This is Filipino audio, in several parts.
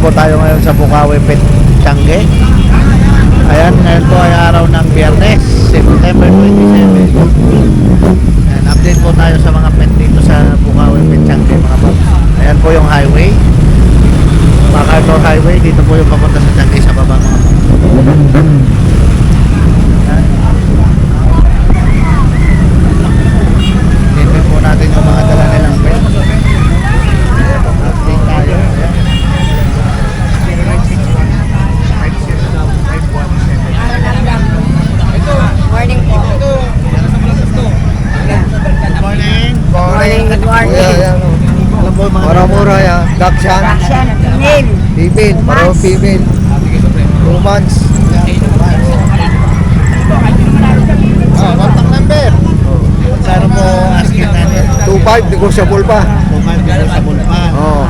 po tayo ngayon sa Bukawi Pet Changi. Ayan, ngayon po ay araw ng Biyernes, September 27. Ayan, update po tayo sa mga pet dito sa Bukawi Pet Changi mga paps. Ayan po yung highway. MacArthur Highway, dito po yung papunta sa Changi sa baba mga paps. Ayan. Tingnan po natin yung mga dala nilang pet. Update tayo. Ayan. Morning po. Morning. Morning, good morning. Kuya, yan. oh. Alam po yung mga Dachshund. Russian, female. Female. Parang female. Two months. Oh, contact number. Saan po asking natin? 2.5. Negotiable pa. Kumain dito sa Bulpan. Oo.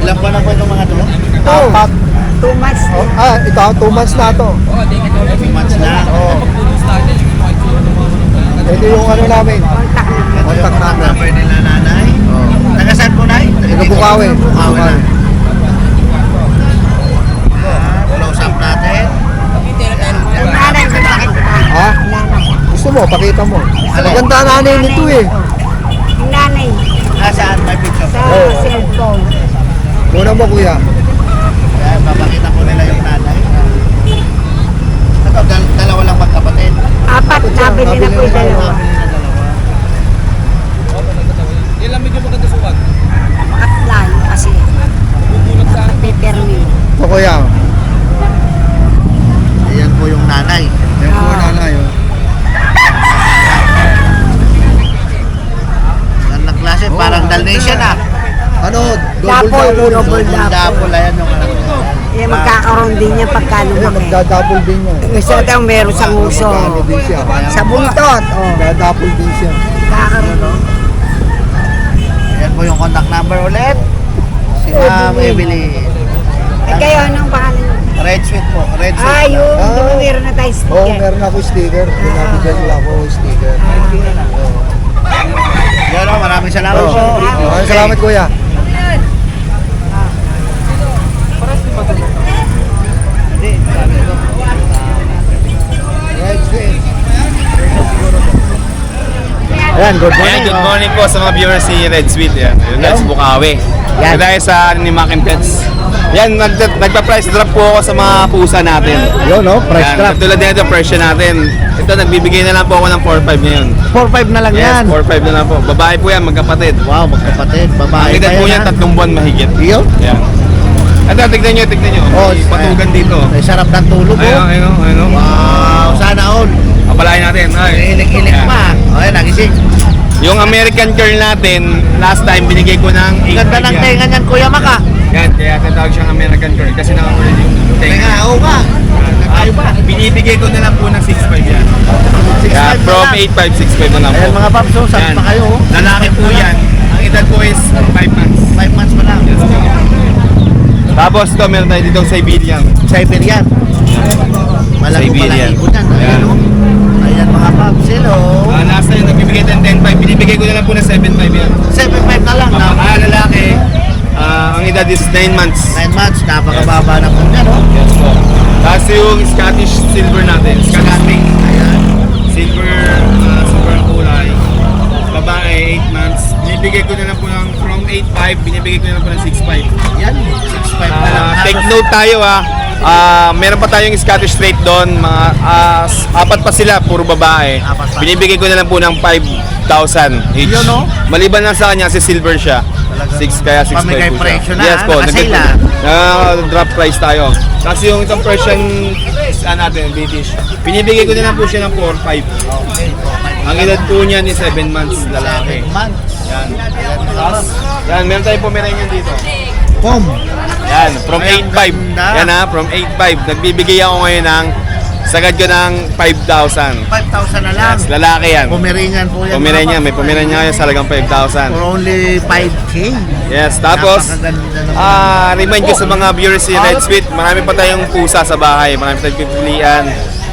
Ilan pa na po itong mga to? Oh. Apat. Two months. Oh, ah, ito. Two months na to. Two months na. Oo. Ito yung ano namin. Contact na. Yung Contact number. number nila nanay. Oo. Taga saan po nay? Taga Bukawi. Bukawi na. Up natin. Ha? Gusto mo? Pakita mo. Maganda nanay nito eh. Nanay Nasaan? May picture. sa cellphone. Muna mo kuya. Ayan, papakita ko nila yung nanay. Ito, dal- dalawa lang magkapatid. Apat, nabili na po yung dalawa. Nabili na dalawa. Makatlan kasi. Peppermint. Ito kuya. Ayan po yung nanay. Yan po Ah. nanay. oh. Yan na klase, parang Dalmatian ah. Ano? Dapol, Double double. double. Double ayan yung ano. Eh, magkakaroon din niya pagka Ayan, lumaki. magdadouble din yan. Gusto daw meron sa nguso. Sa buntot. Oh. Magdadouble din siya. Kakaroon. Ayan po yung contact number ulit. Si Ma'am Evelyn. Eh, kayo, anong pangalan niyo? Red Sweet po, Red Sweet. Ah, yun. Ah. Di ba meron na tayo Oo, sticker? meron ako sticker. Binabigyan nila ako sticker. Yan o, maraming salamat Oo. po. Maraming salamat kuya. Red. Ayan, good morning. Ayan, good morning po sa mga viewers si Red Sweet. Yan, yun guys, Hello. Bukawi. Yan. Dahil sa ni Mac and Pets. Yan, nag nagpa-price drop po ako sa mga pusa natin. Yun no, price Yan, drop. Katulad din ito, presyo natin. Ito, nagbibigay na lang po ako ng 4-5 ngayon. 4-5 na lang Yes, yan. 4-5 na lang po. Babae po yan, magkapatid. Wow, magkapatid, babae Ang edad po yan, niya, ha? tatlong buwan mahigit. Iyo? Yan. Ito, tignan nyo, tignan nyo. Oh, May patugan ayan. dito. May sarap ng tulog Ayun, oh. ayun, ayun. Wow, sana all. Kapalain natin. Ay. Ilik-ilik Yan. pa. O, yan, nagising. Yung American Curl natin, last time binigay ko ng 8 Ganda ng tenga niyan, Kuya Maka. Yan, kaya tinatawag siyang American Curl kasi nakakulit yung Tenga, tenga. oo nga. Nagkayo ba? Binibigay ko na lang po ng 6.5 yan. 6'5 Kaya na from lang. 8.5, 6.5 na lang po. Ayan mga paps, oh, saan pa kayo? oh? Lalaki po yan. Ang edad po is 5 months. 5 months pa lang. Yes, po. Tapos ito, meron tayo ditong Siberian. Siberian. Malaki pala ipon yan. Ayan, Yan. oh. Ayan mga paps, hello. Ah, last time nagbibigay tayo ng 10.5, binibigay ko na lang po ng 7.5 yan. 7'5 na lang. Ah, Na, ah, lalaki, ah, ang edad is 9 months. 9 months, napakababa na po niya, no? Yes po. Tapos yung Scottish Silver natin, Scottish. Ayan. Silver, uh, silver ang kulay. Babae, 8 months. Binibigay ko na lang po ng from 8.5, binibigay ko na lang po ng 6.5. Yan, 6'5 na lang. Ah, take note tayo ah. Ah, meron pa tayong Scottish Straight doon, mga s- apat pa sila, puro babae. Binibigay ko na lang po ng 5,000 each. Yun, no? Maliban lang sa kanya, si Silver siya. 6 kaya 6 Pamigay presyo na, Yes po, nakasale, nag- ah, drop price tayo. Kasi yung itong Persian ah, natin, British, binibigay ko na lang po siya ng 4-5. Okay, Ang edad po niya ni 7 months, lalaki. 7 months. Yan. Tapos, yan, meron tayong Pomeranian dito. Pom. Yan, from Ay, ang 8.5. ganda. Yan ha, from 8.5. Nagbibigay ako ngayon ng, sagad ko ng 5,000. 5,000 na lang. Yes, lalaki yan. Pomeranian po yan. Pomeranian, may. Pomeranian ngayon, salagang 5,000. For only 5K. Yes, tapos, ah, remind ko sa mga viewers si Red Sweet, marami pa tayong pusa sa bahay, marami tayong pipilian.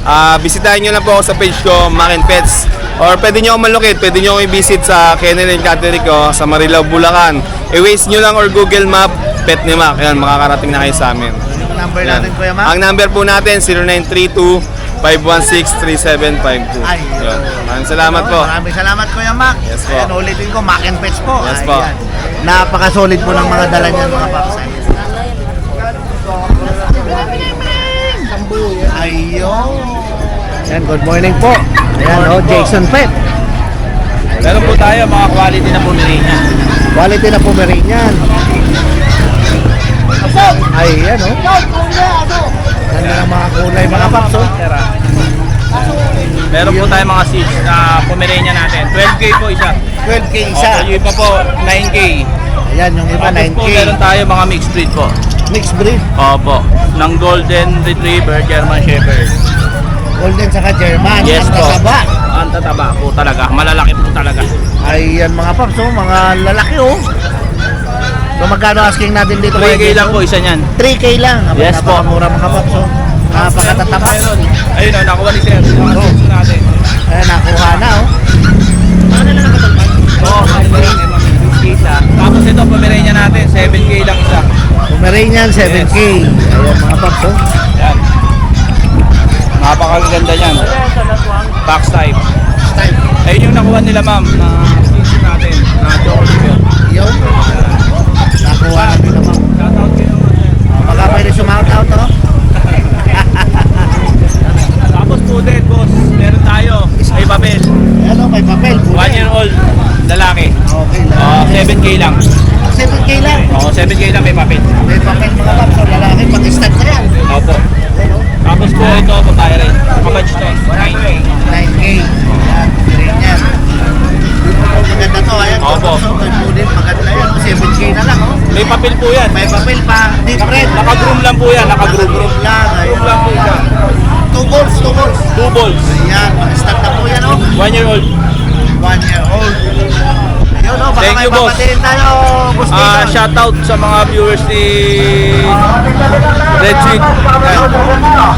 Ah, bisitahin nyo lang po ako sa page ko, Mac and Pets. Or pwede nyo malukit, pwede nyo i-visit sa Kennel and Catterico sa Marilao, Bulacan. I-waste nyo lang or Google Map, pet ni Mac. Yan, makakarating na kayo sa amin. Yung number Yan. natin, Kuya Mac. Ang number po natin, 0932-516-3752. Ay, Yan. Maraming salamat po. Maraming salamat Kuya Mac. Yes po. Ayan, ulitin ko, Mac and Pets po. Yes po. Napaka-solid po ng mga dala niyan mga paps. Ayun. Yan, good morning po. Ayan, oh, Jason Pet. Meron po tayo mga quality na Pomeranian. Quality na Pomeranian. Ay, yan, oh. Ganda ng mga kulay, mga paps, oh. Meron po tayo mga seeds na Pomeranian natin. 12K po isa. 12K isa. Opo, yung iba po 9K. Ayan, yung iba, Tapos 9K. po meron tayo mga mixed breed po. Mixed breed. Opo. Ng Golden Retriever, German Shepherd. Golden saka German. Yes Ang po. tataba. Ang tataba po talaga. Malalaki po talaga. Ayan mga paps, oh, mga lalaki oh. So magkano asking natin dito? 3K Kuya lang po isa niyan. 3K lang. Aba, Yes po. Napakamura mga paps oh. Napakatataba. Ayun, ayun o, nakuha ni Sir. Yung mga seeds natin. Ayan, nakuha na oh. Oo, Pomeranian, mga mixed breed isa. Tapos ito, Pomeranian natin, 7K lang isa. Pomeranian 7K. Ayan mga paps oh. Yan. Napakaganda niyan. Box type. Ayun yung nakuha nila ma'am na seeds natin na chocolate. Yun. Nakuha na nila ma'am. Shoutout kayo ma'am. Baka pwede sumout out oh. Tapos pudet, boss. Meron tayo. Ay papel. Ayan oh, may papel. One year old. Lalaki. Okay Oh, lang. 7K lang. 7K lang. Oo, 7K lang may papel. May papel mga paps oh. Lalaki, pag-start na yan. Opo. Tapos po ito, babae rin. Kapag to. 9K. 9K. Ayan, Pomeranian. Maganda to. Ayan, Opo. Pudet. Maganda yan. oh. 7K na lang oh. May papel po yan. May papel pa. Different. Naka-groom lang po yan. Naka-groom. Naka-groom lang. Groom lang po siya. Two balls, two balls. Two balls. Ayan, start na po yan, oh. One year old. One year old. Ayun, oh, baka Thank you, boss. tayo, boss Ah, Jason. shoutout sa mga viewers ni Red Sweet.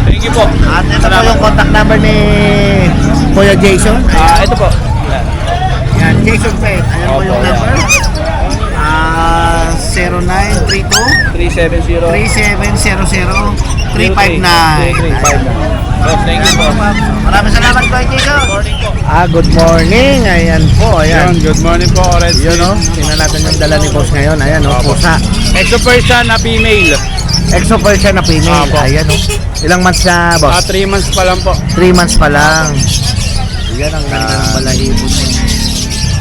Thank you po. At ito po yung contact number ni Kuya Jason. Ah, ito po. Yan. Yan, Jason Pet. Ayan po Opo, yung number. Ah, 0932 370 3700 359. 359. Boss, thank you po. Maraming salamat Kuya Jason. Po. Ah, good morning. Ayan po, ayan. good morning po, Red Yun oh, tingnan natin yung dala ni boss ngayon. Ayan oh, pusa. Exo Persian na female. Exo Persian na female. Apo. Ayan oh. Ilang months na boss? 3 months pa lang po. 3 months pa lang. Ayan ang ganda ng balahibo niya.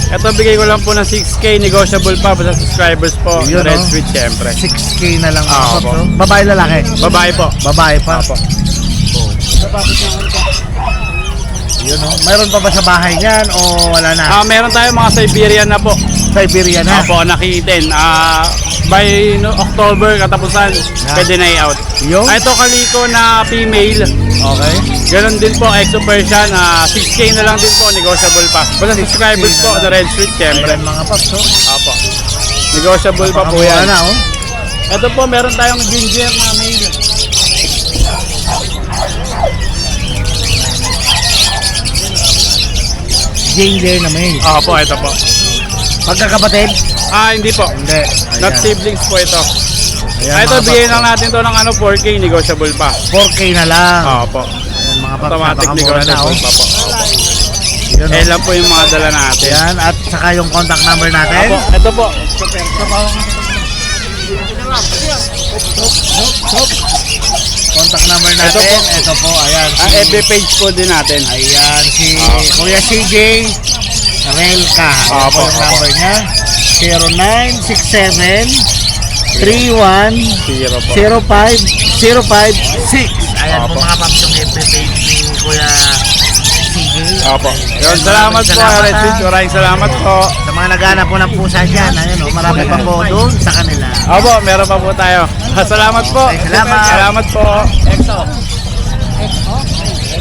Ito bigay ko lang po ng 6K negotiable pa sa subscribers po. Yun, Red oh. Sweet syempre. 6K na lang Ah, ako. apo. so. Babae lalaki? Babae po. Babae pa. Apo. Yun oh. Mayroon pa ba sa bahay niyan o wala na? Ah, meron tayo mga Siberian na po. Siberia na. Opo, nakitin. Ah, by no, October katapusan, pwede na i-out. Yung? Ah, ito kaliko na female. Okay. Ganon din po, Exo Persian. Ah, 6K na lang din po, negotiable pa. Basta 6K subscribers po, the Red Street, syempre. Ayan mga paps oh. Opo. Negotiable pa po yan. na oh. Ito po, meron tayong ginger na male. Ginger na may. Opo, ito po. Magkakapatid? Ah, hindi po. Hindi. Not siblings po ito. Ayan, Ah, ito, mga bigyan paps, lang natin to ng ano, 4K, negotiable pa. 4K na lang. Opo. Ayan mga paps, Automatic napakamura na oh. po. Yun, Eh oh. lang po yung mga dala natin. Ayan, at saka yung contact number natin. Opo, ito po. Contact number natin. Ito po. Ito po, ayan. Ang FB page po din natin. Ayan, si Ah. Kuya CJ Relka. Ayan Opo, po yung opo. number niya. 0967 31 Zero po. 05 056. Ayan po Opo. mga paps yung FB page ni Kuya CJ. Opo. Ayan, Yun, salamat po, ha. Maraming salamat po. Sa mga naghanap po ng pusa dyan, ayan o, marami pa po doon sa kanila. Opo, meron pa po tayo. Salamat po. Okay, salamat. Salamat po. Exo.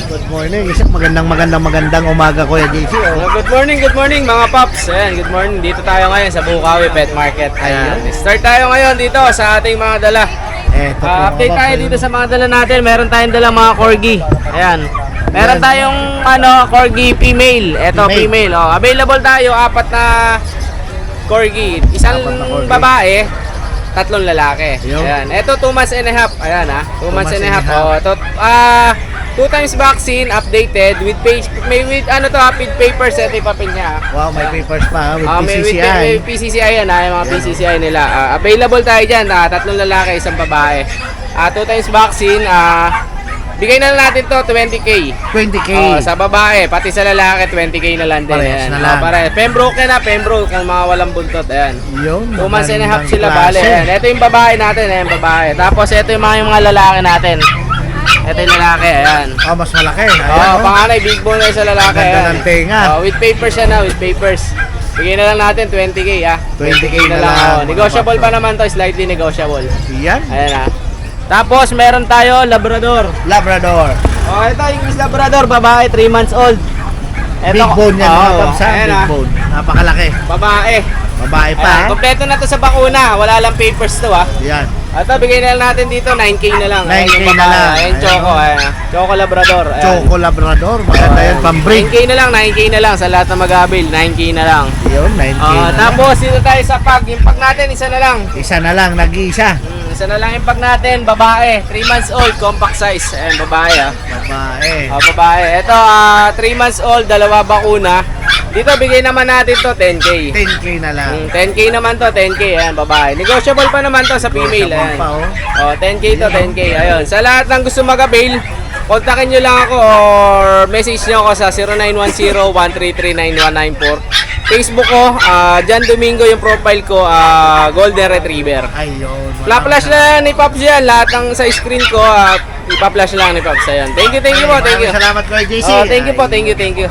Good morning. Isang magandang magandang magandang umaga Kuya JC. Oh. Good morning, good morning mga paps. Ayan, good morning. Dito tayo ngayon sa Bukawi Pet Market. Ayan. Start tayo ngayon dito sa ating mga dala. Eto po, Ah, mga update tayo ayun. dito sa mga dala natin. Meron tayong dala mga corgi. Ayan. Meron tayong ano, corgi female. Ito Female. female. Oh, available tayo apat na corgi. Isang Apat na corgi. babae, tatlong lalaki. Yun. Ayan. Ito 2 months and a half. Ayan ha. 2 months and a half. half. Oh, ito ah two times vaccine updated with page may with ano to ha, with papers ito yung papel niya. ha. Wow, may papers pa, with Ah, may, with, PCCI. may PCCI yan ha, yung mga PCCI nila. Ah, available tayo dyan, ah, tatlong lalaki, isang babae. Ah, two times vaccine, ah, bigay na lang natin to 20k. 20K. Oh, sa babae, pati sa lalaki 20k na lang din. Parehas Ayan. na Oh, lang. pare. Pembroke ha, Pembroke kung mga walang buntot. Ayan. Yun. Two months and a half magandang sila klase. bale. Ayan. Ito yung babae natin, ayan babae. Tapos ito yung mga, yung mga lalaki natin. Ito yung lalaki, ayan. Oh, mas malaki. Ayan, Oh, oh. panganay, big bone na yung sa lalaki. Ganda ayan. ng tenga. Oh, with papers yan na, with papers. Bigyan na lang natin 20k ah. 20K na lang. Oh. mga Negotiable pa naman to, slightly negotiable. Yan. Ayan ah. Tapos meron tayo Labrador. Labrador. Oh, ito English Labrador, babae, 3 months old. big bone yan mga oh, kapsa. ayan, Big ah. bone. Napakalaki. Babae. Babae pa. Ayan, eh. kompleto na to sa bakuna, wala lang papers to ah. Yan. Ito, bigay na lang natin dito, 9k na lang. 9K Ayan, yung na lang. Ayan, Ayan. Choco, ayan. Choco Labrador. Ayan. Choco Labrador. Maganda yan. Pambreak. 9k na lang, 9k na lang sa lahat ng mag-abil, 9k na lang. Yun, 9K Ah, na lang. tapos dito tayo sa pag, yung pag natin isa na lang. Isa na lang, nag-iisa. Hmm, isa na lang yung pag natin, babae, 3 months old, compact size. Ayan, babae ah. Babae. Ah, babae. Ito, 3 months old, dalawa bakuna. Dito, bigay naman natin to 10k. 10K na lang. Hmm, 10k naman to, 10k. Ayan, babae. Negotiable pa naman to sa female. Ayan. pa, oh. Oh, 10k to, 10k. Ayun. Sa lahat ng gusto mag-avail, kontakin nyo lang ako or message nyo ako sa 0910-133-9194. Facebook ko, ah Jan Domingo yung profile ko, ah Golden Retriever. Ayun. Flash lang ni Pops yan. Lahat ng sa screen ko, uh, ipa-flash lang ni Pops. Ayan. Thank you, thank you po, thank you. Salamat ko, JC. Oh, thank you po, thank you, thank you.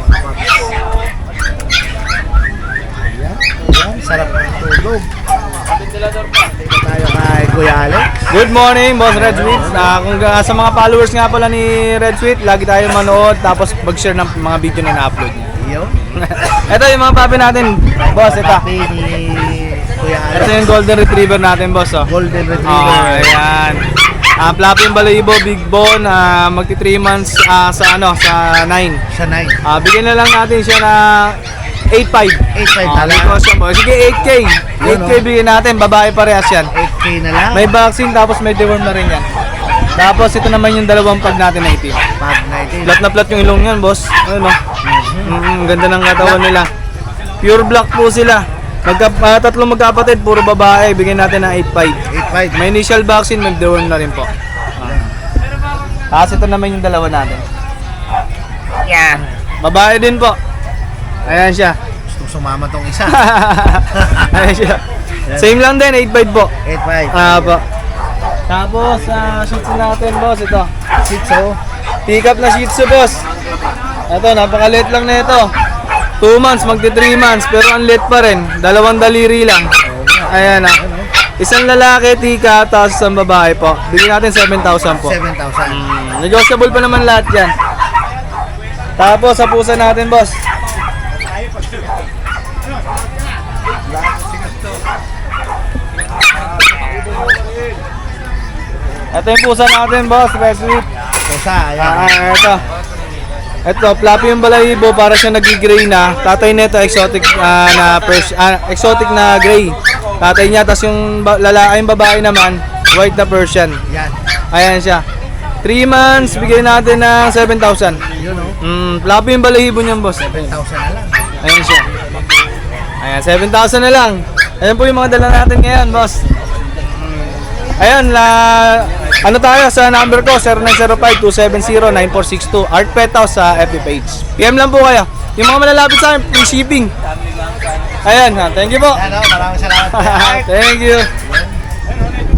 Ayan, sarap ng tulog. Dito tayo kay Kuya Alex. Good morning, Boss Red Sweet. Ah, kung ga- sa mga followers nga pala ni Red Sweet, lagi tayo manood tapos mag-share ng mga video na na-upload niya. Yun. ito yung mga papi natin, boss. Ito. Papi ni Kuya Ito Alex. yung golden retriever natin, boss. Oh. Golden Oh, Retriever. ayan. Ah, flappy yung balayibo, big bone, ah, magti 3 months ah, sa ano, sa 9. Sa 9. Ah, bigyan na lang natin siya na 8.5. 8.5 Ah, na lang. mo. Sige, 8K. 8K oh. bigyan natin, babae parehas yan. 8K na lang. May vaccine tapos may deworm na rin yan. Tapos ito naman yung dalawang pag natin na itim. Pag 19. Flat na flat yung ilong yan, boss. Ano? Mm, ganda ng katawan nila. Pure black po sila. Magka, ah, tatlong magkapatid, puro babae. Bigyan natin ng 8.5. 8.5. May initial vaccine, may deworm na rin po. Ah. Tapos ito naman yung dalawa natin. Yan. Babae din po. Ayan siya. Gusto sumama tong isa. Ayan siya. Same lang din, 8.5 po. 8.5. Ah, po. Tapos, ah, shih tzu natin, boss. Ito. Shih Tzu. Pick up na Shih Tzu, boss. Ito, napakaliit lang na ito. 2 months, magti 3 months, pero ang liit pa rin. Dalawang daliri lang. Ayan ah. Isang lalaki, tika, tapos isang babae po. Bigyan natin 7,000 po. 7,000. Mm, Negotiable pa naman lahat yan. Tapos, sa pusa natin, boss. Ito yung pusa natin, boss. Red Sweet. Pusa, ayan. Ah, ito. Ito, fluffy yung balahibo para siya nag-gray na. Tatay nito exotic ah, na pers ah, exotic na gray. Tatay niya tapos yung ba- lalaki yung babae naman, white na Persian. Yan. Ayan siya. 3 months, bigay natin ng 7,000. Yun oh. Mm, fluffy yung balahibo niyan, boss. 7,000 na lang. Ayan siya. Ayan, 7,000 na lang. Ayan po yung mga dala natin ngayon, boss. Ayan, la, ano tayo sa number ko, 0905-270-9462. Art Pet House sa FB page. PM lang po kayo. Yung mga malalapit sa akin, free shipping. Ayan, ha, thank you po. Yan oh, maraming salamat. thank you.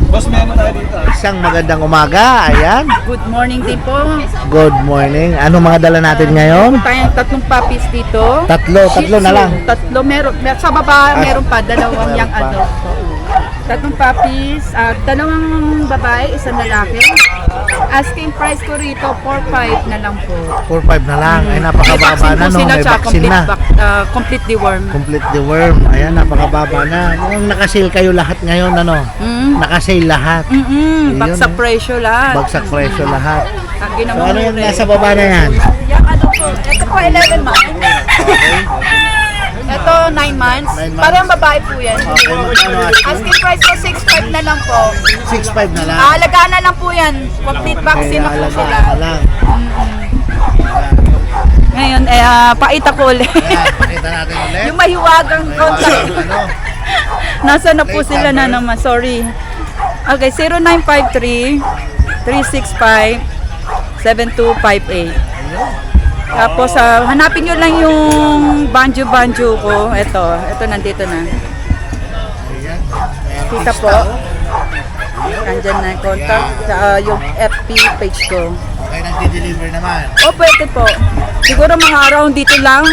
Boss, meron tayo dito. Isang magandang umaga. Ayan. Good morning din po. Good morning. Anong mga dala natin ngayon? Tayong tatlong puppies dito. Tatlo, tatlo na lang. Tatlo, meron. mer- Sa baba, Ah, meron pa. Dalawang adult po. Tatlong puppies. ah, dalawang babae, isang lalaki. Asking price ko rito, 4-5 na lang po. 4-5 na lang. Ay, May napakababa vaccine na no. sila, May vaccine complete, na. ah, complete deworm. Complete the worm. Ayan, napakababa na. Mukhang nakasale kayo lahat ngayon, ano? Mm. Nakasale lahat. Mm-mm, bagsak Ayun, presyo lahat. Bagsak presyo lahat. Ang So, ano yung nasa baba na yan? Yung ano po, ito po 11 months. Ito Ito, 9 months. Nine months. Parang babae po yan. Okay, magkano asking? Asking price ko, 6.5 na lang po. 6.5 na lang. Aalagaan na lang po yan. Complete vaccine na po alagaan sila. na lang. Ngayon, eh, ah, paita ko ulit. Ayan, pakita natin ulit. yung mahiwagang contact. Ano? Nasa na po sila na naman. Sorry. Okay, 0953 365 7258. Tapos, ah, hanapin nyo lang yung banjo-banjo ko. Ito, ito nandito na. Kita po. Nandyan na yung contact. Tsaka yung FB page ko. Okay, nagdi-deliver naman. O, pwede po. Siguro mga araw dito lang.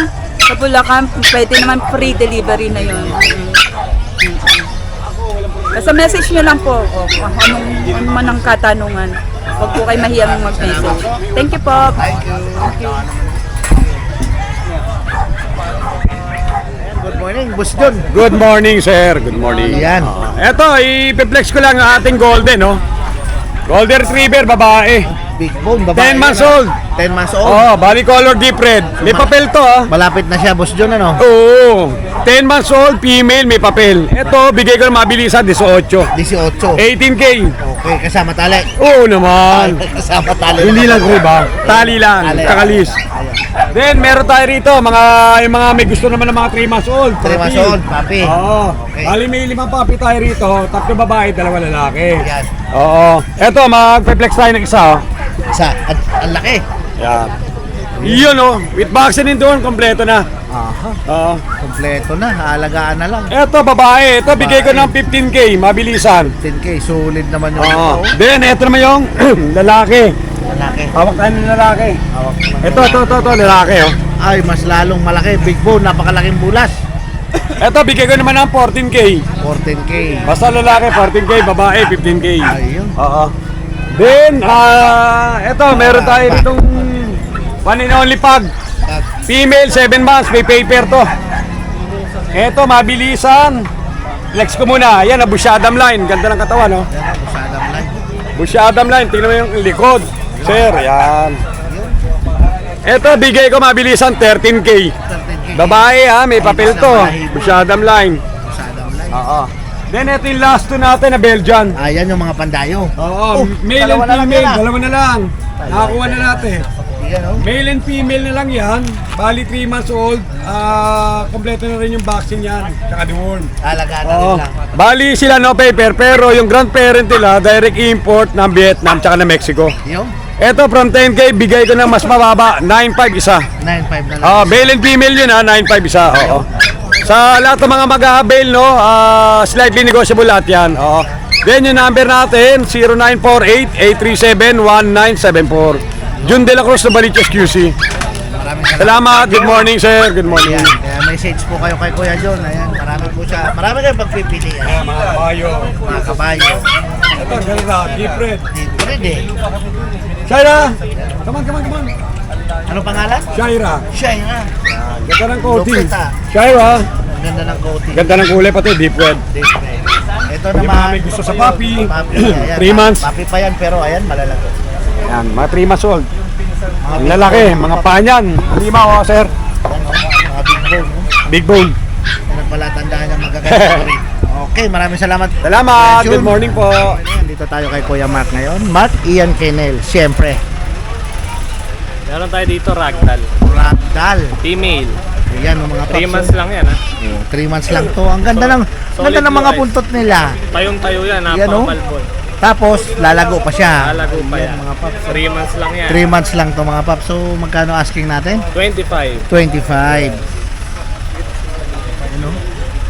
Sa Bulacan, pwede naman free delivery na yun. Mm. Mm. Basta message nyo lang po o kung anong, ano man ang katanungan. Huwag po kayo mahiyang mag-message. Thank you po. Thank you. Ayan, Good morning, Boss John. Good morning, sir. Good morning. Ayan. Eto, i-flex ko lang ang ating golden, no? Golden Retriever, babae. Big bone, babae. 10 months yan, ah. old. 10 months old. Oh, body color deep red. May papel to, ah. Malapit na siya, Boss John, ano? Oo. 10 months old, female, may papel. Eto, bigay ko na mabilisan, 18. 18. 18K. Okay, kasama tali. Oo naman. kasama tali. Hindi lang ko ba? Tali lang, Tali. kakalis. Then, meron tayo rito, mga, yung mga may gusto naman ng mga 3 months old. 3 months old, papi. Oo. Okay. Bali, may limang papi tayo rito. Tatlo babae, dalawa lalaki. Yan. Oo. Eto, mag-flex tayo ng isa, oh. Isa, ang, ang laki. Yan. Yun, oh. With vaccine doon, kompleto na. Aha, Oo. kompleto na. Haalagaan na lang. Eto, babae. Ito, bigay ko ng 15K. Mabilisan. 10K, solid naman yung Oo. ito. Then, eto naman yung lalaki. Malaki. Hawak tayo ng lalaki. Hawak naman. Ito, ito, ito, ito, lalaki, oh. Ay, mas lalong malaki. Big bone, napakalaking bulas. Eto, bigay ko naman ng 14K. 14K. Basta lalaki, 14K, babae, 15K. Ayun. Oo. Then, ah, eto, meron tayo ditong one and only pag. Female, 7 months, may paper to. Eto, mabilisan. Flex ko muna. Ayan, na Bush Adam line. Ganda ng katawan, no? Yan ang Busadam line. Bush Adam line. Tingnan mo yung likod. Sir, yan. Eto, bigay ko mabilisan, 13K. 13K. Babae, ha, may papel to. Bush Adam line. Busadam line. Oo. Then, ito yung last two natin na Belgian. Ayan yung mga pandayo. Oo, Oh, male and dalawa na lang female, ah. dalawa na lang. Nakakuha na natin. Yan, oh. Male and female na lang yan. Bali 3 months old. Ah, kompleto na rin yung vaccine yan. Tsaka deworm. Haalagaan na Oo. lang. Bali sila no paper pero yung grandparent nila direct import ng Vietnam tsaka ng Mexico. Yung Ito from 10k bigay ko ng mas mababa 9.5 isa. 9.5 na lang. Ah, male and female yun ha 9.5 isa. Oo. Sa lahat ng mga mag-avail no, ah, slightly negotiable lahat yan. Oo. Then yung number natin 0948-837-1974. Jun De La Cruz na Baliches QC. Maraming salamat. Salamat. Good morning, sir. Good morning. Ayan, kaya message po kayo kay Kuya John. Ayan, marami po siya. Marami kayong pagpipilian. Mga kabayo. Mga kabayo. Ito, ganda. Deep red. Dito rin eh. Shaira! Come on, come on, come on. Ano pangalan? Shaira. Shaina. Ganda ng coating. Lupit, ah. Shaira. Ang ganda ng coating. Ganda ng kulay pati, deep red. Deep red. Ito Yung naman. may gusto sa papi. Papi, ayan. Three months. Papi pa yan, pero ayan, malalaki. Yan, mga 3 months old. Mga Ang lalaki, mga panyan. Lima oh, sir. Yan, big bone. no? Big bone. Yan ang pala tandaan niya magaganda. Okay, maraming salamat. Salamat. Good morning po. Dito tayo kay Kuya Mark ngayon. Mark Ian Kenel, siyempre. Meron tayo dito ragdoll. Ragdoll. Female. Ayan, mga 3 months lang yan ha. 3 months lang to. Ang ganda ng ganda ng mga buntot nila. Tayong-tayo yan, Yan, oh. napakamalbon. Tapos lalago pa siya. Lalago pa yan. mga paps. 3 months lang yan. 3 months lang to mga paps. So magkano asking natin? 25. 25. Ano?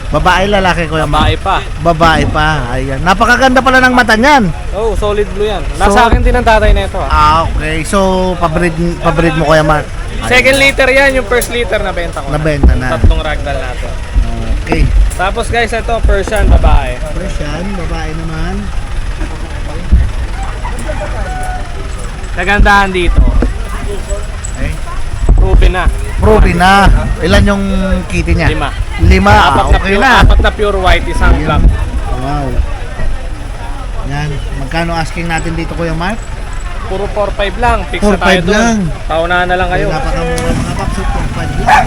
Babae lalaki ko yung Babae pa. Babae pa. Ayan. Napakaganda pala ng mata niyan. Oh, solid blue yan. So- Nasa akin din ang tatay na ito ha. Ah, okay. So pabreed pabreed mo kuya Mark. Second liter yan, yung first liter na benta ko na. Nabenta na. Tatlong ragdoll natin. Okay. Tapos guys, ito Persian babae. Fresh yan. Babae naman. Kagandahan dito. Okay. Proven na. Proven na. Ilan yung kitty niya? Lima. Lima. Ah, apat, na okay pure, na. apat na pure white, isang black. Wow. Yan. Magkano asking natin dito Kuya Mark? Puro 4-5 lang. Fix 4-5 na tayo doon. lang. Paunahan na lang kayo. Napakamura mga paps. 4-5 lang.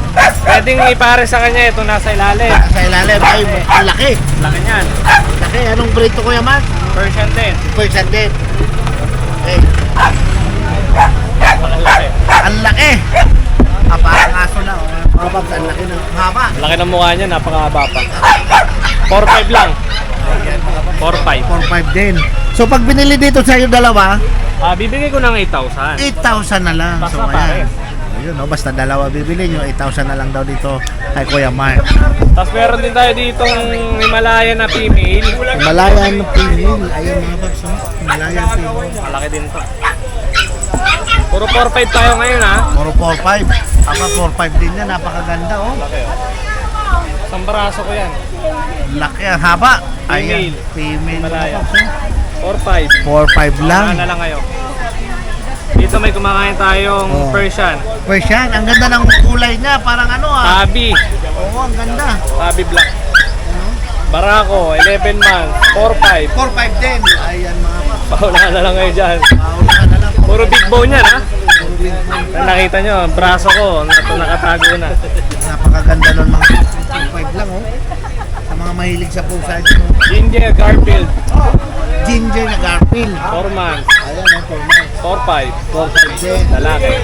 4-5. Pwedeng ipare sa kanya ito nasa ilalim. Sa ilalim ay ang laki. Laki niyan. Laki. Anong breed to Kuya Mark? Persian din. Persian din. Okay. Ang laki. Ah, parang aso na. oh. Paps, ang laki na. Ang haba. Laki ng mukha niya, napakahaba pa. 4-5 lang. 4-5. 4-5 din. So pag binili dito sa iyo dalawa, Ah, bibigay ko ng 8,000. 8,000 na lang. Basta so, ayan. Ayun, no, basta dalawa bibili nyo, 8,000 na lang daw dito kay Kuya Mark. Tapos meron din tayo ditong Himalayan na female. Himalayan female. Ayun mga paps, no? Himalayan female. Malaki din to. Puro 4-5 tayo ngayon ha. Puro 4-5. Apa 4-5 din yan, napakaganda oh. Laki oh. Isang baraso ko yan. Laki, ang haba. Ayan, Female. female. Himalayan. paps, no? 4-5. 4-5 lang. Lang. na lang kayo. Dito may kumakain tayong Oh. Persian. Persian, ang ganda ng kulay niya, parang ano ah. Tabi. Oo, ang ganda. Tabi black. Barako, 11 months, 4-5. 4-5 din. Ayan mga paps. Paula na lang kayo dyan. Paunahan na lang. Puro big bone yan ha. Nakita nyo, ang braso ko, nato nakatago na. Napakaganda nun mga 4-5 lang oh. Sa mga mahilig sa pusa. Ginger Garfield, Ginger na Garfield. 4 months, Ayan 4 months. 4-5. 4-5 din. Lalaki.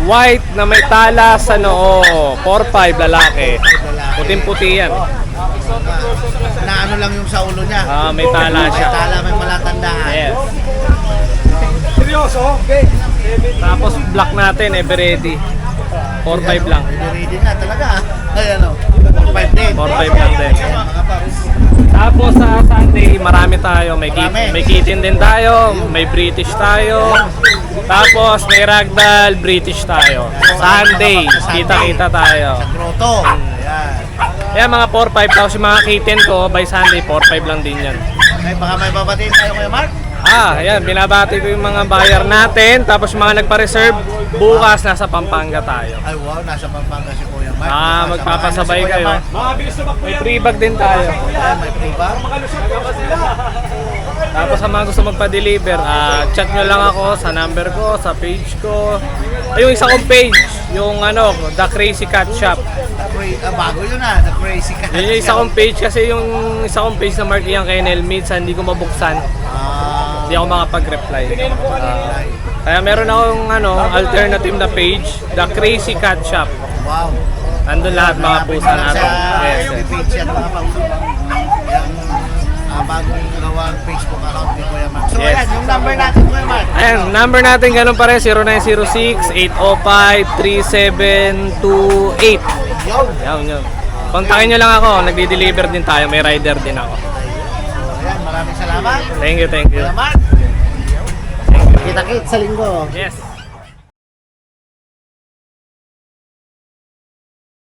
White na may tala sa noo, 4-5 lalaki. Puting-puti yan. Na ano lang yung sa ulo niya. Ah, may tala May siya. tala, may palatandaan. Yes. Tapos black natin, ever ready. 4-5 lang. Ready na talaga. Ayan oh. 4-5 din. 4-5 lang din. Ayan. Tapos sa Sunday, marami tayo. May, kit, Marami. may kitten din tayo, may British tayo. Tapos may ragdoll, British tayo. Sunday, kita-kita tayo. Sa grotto. Ayan. Yan mga 4-5 tapos yung mga kitten ko by Sunday 4-5 lang din yan. Okay, baka may babatiin tayo Kuya Mark. Ah, ayan, binabati ko yung mga buyer natin tapos mga nagpa-reserve bukas nasa Pampanga tayo. Ay wow, nasa Pampanga si Kuya Mark. Ah, Nasa magpapasabay Pampanga si Kuya kayo. May free bag din tayo. Ayan, may free ba? Tapos sa mga gusto magpa-deliver, ah, chat nyo lang ako sa number ko, sa page ko. Ay, yung isa kong page, yung ano, The Crazy Cat Shop. The cra- ah, bago yun ah, the crazy cat. Yun yung isa kong page kasi yung isa kong page na mark yung kay Nel minsan hindi ko mabuksan. Ah, Hindi ako makapag-reply. Ah, kaya meron akong ano, alternative na page, The Crazy Cat Shop. wow. Nandun lahat mga pusa natin. Yes, yes. page yan mga. Yung ah, bagong gawang Facebook account ni Kuya Mark. So Yes. ayan, yung number natin Kuya Mark. Ayan, number natin ganun pa rin, 0906-805-3728. Yo. Yan, yan. Kontakin nyo lang ako, nagdi-deliver din tayo, may rider din ako. Salamat. Thank you, thank you. Mark. Kita-kit sa linggo. Yes.